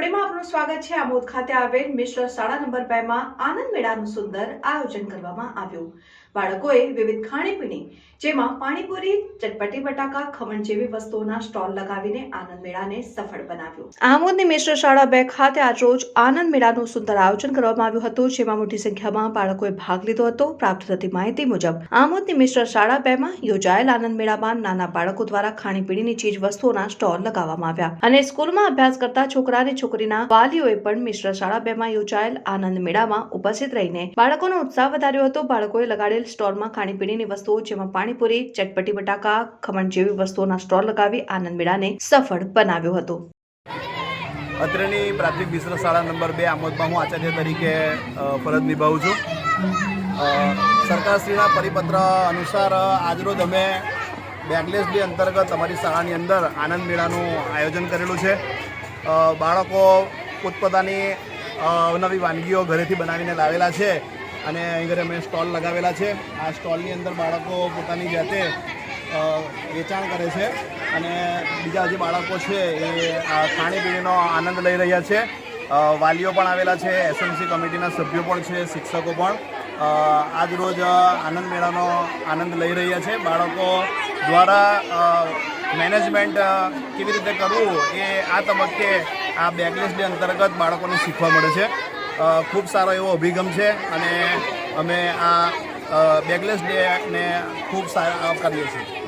ટુડેમાં આપનું સ્વાગત છે. આમોદ ખાતે આવેલ મિશ્ર શાળા નંબર બે માં આનંદ મેળાનું સુંદર આયોજન કરવામાં આવ્યું. બાળકોએ વિવિધ ખાણીપીણી, જેમાં પાણીપુરી, ચટપટી બટાકા, ખમણ જેવી વસ્તુઓના સ્ટોલ લગાવીને આનંદ મેળાને સફળ બનાવ્યો. આમોદની મિશ્ર શાળા બે ખાતે આજ રોજ આનંદ મેળાનું સુંદર આયોજન કરવામાં આવ્યું હતું, જેમાં મોટી સંખ્યામાં બાળકોએ ભાગ લીધો હતો. પ્રાપ્ત થતી માહિતી મુજબ, આમોદની મિશ્ર શાળા બે માં યોજાયેલ આનંદ મેળામાં નાના બાળકો દ્વારા ખાણીપીણીની ચીજ વસ્તુઓના સ્ટોલ લગાવવામાં આવ્યા. અને સ્કૂલમાં અભ્યાસ કરતા છોકરા અને છોકરીના વાલીઓએ પણ મિશ્ર શાળા બે માં યોજાયેલ આનંદ મેળામાં ઉપસ્થિત રહીને બાળકોનો ઉત્સાહ વધાર્યો હતો. બાળકોએ લગાડેલ સ્ટોલમાં ખાણીપીણીની વસ્તુઓ જેમાં પાણીપુરી, ચટપટી બટાકા, ખમણ જેવી વસ્તુઓના સ્ટોલ લગાવી આનંદ મેળાને સફળ બનાવ્યો હતો. અત્રેની પ્રાથમિક મિશ્ર શાળા નંબર બે આમોદમાં હું આચાર્ય તરીકે ફરજ નિભાવું છું. સરકારશ્રીના પરિપત્ર અનુસાર આજરોજ અમે બેગલેસ ડે અંતર્ગત અમારી શાળાની અંદર આનંદ મેળાનું આયોજન કરેલું છે. બાળકો પોતપોતાની નવી વાનગીઓ ઘરેથી બનાવીને લાવેલા છે અને અહીં ઘરે અમે સ્ટોલ લગાવેલા છે. આ સ્ટોલની અંદર બાળકો પોતાની જાતે વેચાણ કરે છે અને બીજા જે બાળકો છે એ ખાણીપીણીનો આનંદ લઈ રહ્યા છે. વાલીઓ પણ આવેલા છે એસએમસી કમિટીના સભ્યો પણ છે, શિક્ષકો પણ. આજરોજ આજ રોજ આનંદ મેળાનો આનંદ લઈ રહ્યા છે. બાળકો દ્વારા મેનેજમેન્ટ કેવી રીતે કરવું એ આ તબક્કે આ બેકલેસ ડે અંતર્ગત બાળકોને શીખવા મળે છે. ખૂબ સારો એવો અભિગમ છે અને અમે આ બેકલેસ ડેને ખૂબ સારા કરીએ છીએ.